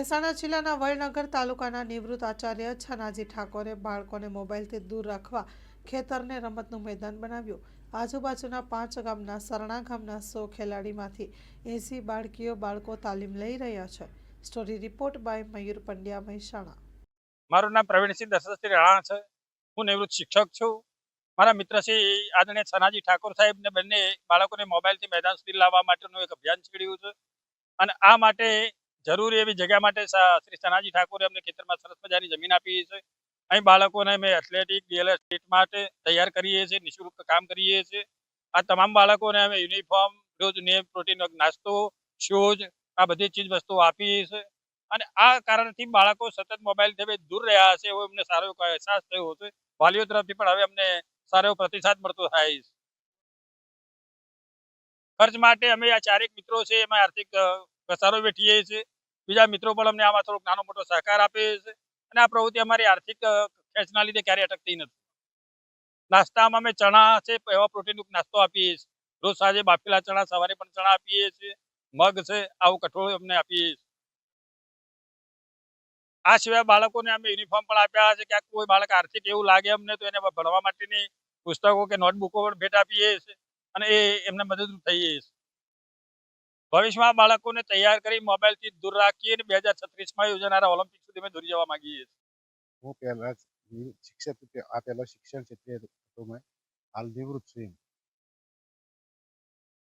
મહેસાણા જિલ્લાના વડનગર તાલુકાના નિવૃત્ત આચાર્ય છનાજી ઠાકોરે બાળકોને મોબાઈલથી દૂર રાખવા ખેતરને રમતનું મેદાન બનાવ્યું. આજુબાજુના પાંચ ગામના સરણા ગામના સો ખેલાડીમાંથી એંસી બાળકીઓ બાળકો તાલીમ લઈ રહ્યા છે. Story report by Mayur Pandya Mehsana. મારું નામ પ્રવીણસિંહ દશરથસિંહ રાણા છે. હું નિવૃત્ત શિક્ષક છું. મારા મિત્ર શ્રી આદરણીય છનાજી ઠાકોર સાહેબને બંને બાળકોને મોબાઈલથી મેદાન સુધી લાવવા માટેનું એક અભિયાન છેડ્યું છે. અને આ માટે જરૂરી એવી જગ્યા માટે શ્રી સનાજી ઠાકોરે અમને ખેતરમાં સરસ મજાની જમીન આપી છે. અહીં બાળકોને અમે એથ્લેટિક ડીએલએસ સ્ટેટ માટે તૈયાર કરીએ છીએ, નિઃશુલ્ક કામ કરીએ છીએ. આ તમામ બાળકોને અમે યુનિફોર્મ રોજ નિયમ પ્રોટીન નાસ્તો શૂઝ આ બધી ચીજ વસ્તુઓ આપીએ છીએ. અને આ કારણથી બાળકો સતત મોબાઈલથી દૂર રહ્યા હશે એવો અમને સારો અહેસાસ થયો છે. વાલીઓ તરફથી પણ હવે અમને સારો પ્રતિસાદ મળતો થાય છે. ખર્ચ માટે અમે આ ચારેક મિત્રો છે, એમાં આર્થિક ઘસારો વેઠીએ છીએ. બીજા મિત્રો પણ અમને આમાં થોડોક નાનો મોટો સહકાર આપે છે. અને આ પ્રવૃત્તિ અમારી આર્થિક ખેંચના લીધે ક્યારેય અટકતી નથી. નાસ્તામાં અમે ચણા છે, એવા પ્રોટીનયુક્ત નાસ્તો આપીએ છીએ. રોજ સાંજે બાફેલા ચણા, સવારે પણ ચણા આપીએ છીએ. મગ છે, આવું કઠોળ અમને આપીએ છીએ. આ સિવાય બાળકોને અમે યુનિફોર્મ પણ આપ્યા છે ક્યાંક કોઈ બાળક આર્થિક એવું લાગે અમને તો એને ભણવા માટેની પુસ્તકો કે નોટબુકો પણ ભેટ આપીએ છીએ. અને એ એમને મદદરૂપ થઈએ છીએ. ભવિષ્યમાં બાળકોને તૈયાર કરી મોબાઈલથી દૂર રાખી અને બે હજાર છત્રીસમાં યોજાનારા ઓલિમ્પિક સુધી દોરી જવા માંગીએ હું પહેલા શિક્ષક આ પહેલા શિક્ષણ ક્ષેત્રે હાલ નિવૃત્ત છું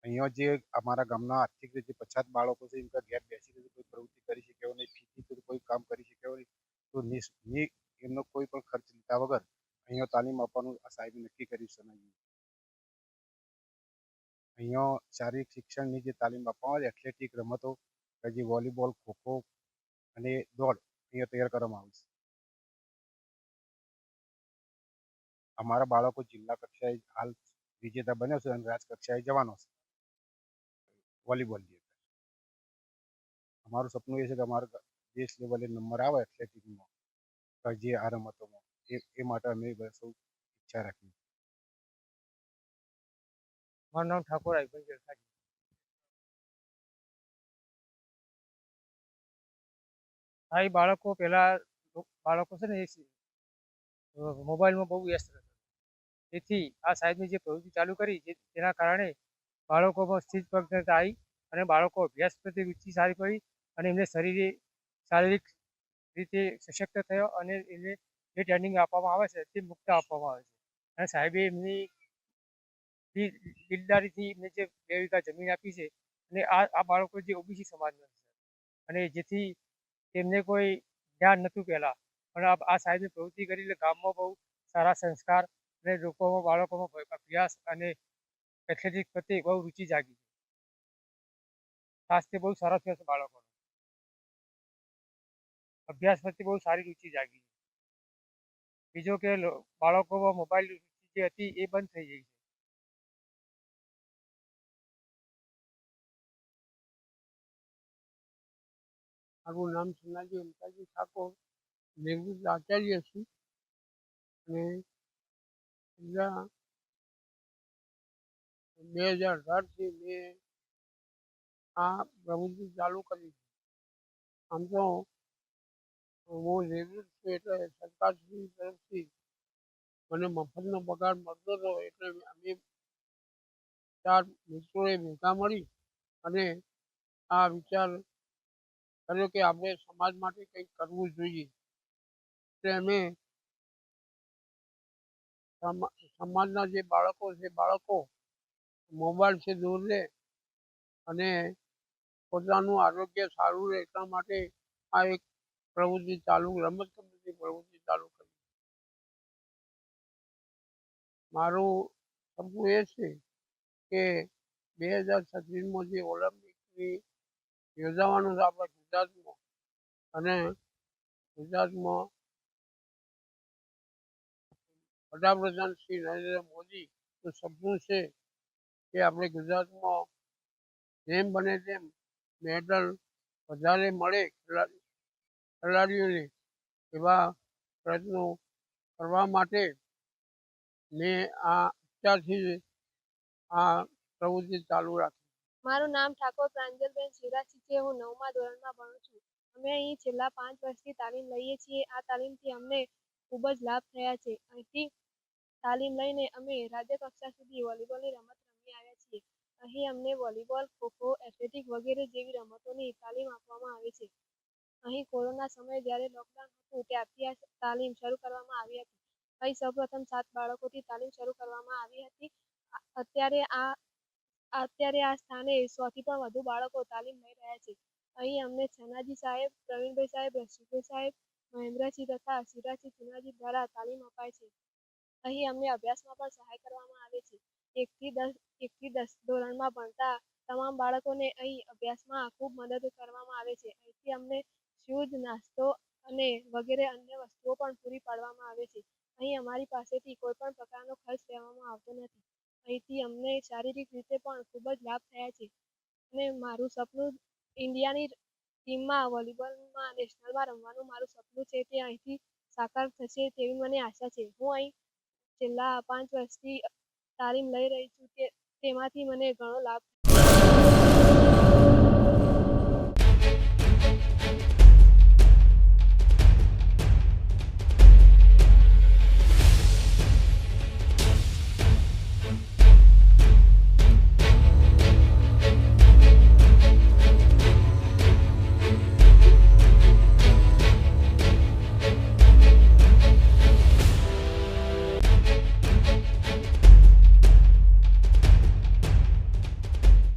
અહીંયા જે અમારા ગામના આર્થિક રીતે પછાત બાળકો છે, એમના ઘેર બેસીને કોઈ પ્રવૃત્તિ કરી શકે એવું નહીં, ફીથી કોઈ કામ કરી શકે એવું નહીં, તો એમનો કોઈ પણ ખર્ચ લીધા વગર અહીંયા તાલીમ આપવાનું આ સાહેબે નક્કી કર્યું છે. અહીંયા શારીરિક શિક્ષણની જે તાલીમ આપવામાં આવે એથ્લેટિક રમતો, પછી વોલીબોલ ખોખો અને દોડ અહીંયા તૈયાર કરવામાં આવે છે. અમારા બાળકો જિલ્લા કક્ષાએ હાલ વિજેતા બન્યો છે અને રાજ કક્ષાએ જવાનો છે. વોલીબોલની અમારું સપનું એ છે કે અમારા દેશ લેવલે નંબર આવે એથ્લેટિકમાં જે આ રમતોમાં. એ માટે અમે સૌ ઈચ્છા રાખીએ મારું નામ ઠાકોર આઈબન જરસાજી હા, એ બાળકો પહેલા બાળકો છે ને એ મોબાઈલમાં બહુ વ્યસ્ત રહેતા તેથી આ સાહેબની જે પ્રવૃત્તિ ચાલુ કરી તેના કારણે બાળકોમાં સ્થિત પ્રજ્ઞતા આવી અને બાળકો અભ્યાસ પ્રત્યે રુચિ સારી પડી અને એમને શરીરે, શારીરિક રીતે સશક્ત થયો અને એને જે ટ્રેનિંગ આપવામાં આવે છે, તે મુક્ત આપવામાં આવે છે. અને સાહેબે એમની દિલદારીથી એમને જે બે વીઘા જમીન આપી છે અને આ આ બાળકો જે ઓબીસી સમાજના છે. અને જેથી તેમને કોઈ જ્ઞાન નહોતું પહેલાં. પણ આ સાહેબની પ્રવૃત્તિ કરી એટલે ગામમાં બહુ સારા સંસ્કાર અને લોકોમાં, બાળકોમાં અભ્યાસ અને એથ્લેટિક પ્રત્યે બહુ રુચિ જાગી છે. સ્વાસ્થ્ય બહુ સરસ થયો છે બાળકોનું. અભ્યાસ પ્રત્યે બહુ સારી રુચિ જાગી બીજો કે બાળકોમાં મોબાઈલ જે હતી એ બંધ થઈ ગઈ મારું નામ સોનાજી અમતાજી ઠાકોર. નિવૃત્ત આચાર્ય છું. અને છેલ્લા બે હજાર અઢારથી મેં આ પ્રવૃત્તિ ચાલુ કરી આમ તો હું નિવૃત્ત છું એટલે સરકારશ્રી તરફથી મને મફતનો પગાર મળતો હતો એટલે અમે ચાર મિત્રોએ ભેગા મળી અને આ વિચાર કર્યો કે આપણે સમાજ માટે કંઈક કરવું જોઈએ એટલે અમે સમાજના જે બાળકો છે, બાળકો મોબાઈલથી દૂર રહે અને પોતાનું આરોગ્ય સારું રહે એટલા માટે આ એક પ્રવૃત્તિ ચાલુ રમત ગમતની પ્રવૃત્તિ ચાલુ કરી. મારું સપનું એ છે કે બે હજાર છત્રીસમાં જે ઓલિમ્પિકની યોજાવાનું આપણા ગુજરાતમાં અને ગુજરાતમાં વડાપ્રધાન શ્રી નરેન્દ્ર મોદીનું સપનું છે કે આપણે ગુજરાતમાં જેમ બને તેમ મેડલ વધારે મળે ખેલાડી ખેલાડીઓને એવા પ્રયત્નો કરવા માટે મેં આ અત્યારથી આ પ્રવૃત્તિ ચાલુ રાખી. મારું નામ ઠાકોર પ્રાંજલબેન શિવરાજસિંહ છે. હું નવમા ધોરણમાં ભણું છું. અમે અહીં છેલ્લા પાંચ વર્ષથી તાલીમ લઈએ છીએ. આ તાલીમથી અમને ખૂબ જ લાભ થયા છે. અહીંથી તાલીમ લઈને અમે રાજ્ય કક્ષા સુધી વોલીબોલની રમત રમી આવ્યા છીએ. અહીં અમને વોલીબોલ, ખોખો, એથ્લેટિક વગેરે જેવી રમતોની તાલીમ આપવામાં આવે છે. અહીં કોરોના સમયે જ્યારે લોકડાઉન હતું ત્યારથી આ તાલીમ શરૂ કરવામાં આવી હતી. અહીં સૌપ્રથમ સાત બાળકોથી તાલીમ શરૂ કરવામાં આવી હતી. અત્યારે આ અત્યારે આ સ્થાને સોથી પણ વધુ બાળકો તાલીમ લઈ રહ્યા છે. અહીં અમને છનાજી સાહેબ, પ્રવીણભાઈ સાહેબ, રસિકભાઈ સાહેબ, મહેન્દ્રસિંહ તથા સિરાજસિંહ ચુનાજી દ્વારા તાલીમ અપાય છે. અહીં અમને અભ્યાસમાં પણ સહાય કરવામાં આવે છે. એકથી દસ એકથી દસ ધોરણમાં ભણતા તમામ બાળકોને અહીં અભ્યાસમાં ખૂબ મદદ કરવામાં આવે છે. અહીંથી અમને શૂઝ નાસ્તો અને વગેરે અન્ય વસ્તુઓ પણ પૂરી પાડવામાં આવે છે. અહીં અમારી પાસેથી કોઈ પણ પ્રકારનો ખર્ચ લેવામાં આવતો નથી. અહીંથી અમને શારીરિક રીતે પણ ખૂબ જ લાભ થયા છે. અને મારું સપનું ઇન્ડિયાની ટીમમાં વોલીબોલમાં, નેશનલમાં રમવાનું મારું સપનું છે તે અહીંથી સાકાર થશે તેવી મને આશા છે. હું અહીં છેલ્લા પાંચ વર્ષથી તાલીમ લઈ રહી છું તે તેમાંથી મને ઘણો લાભ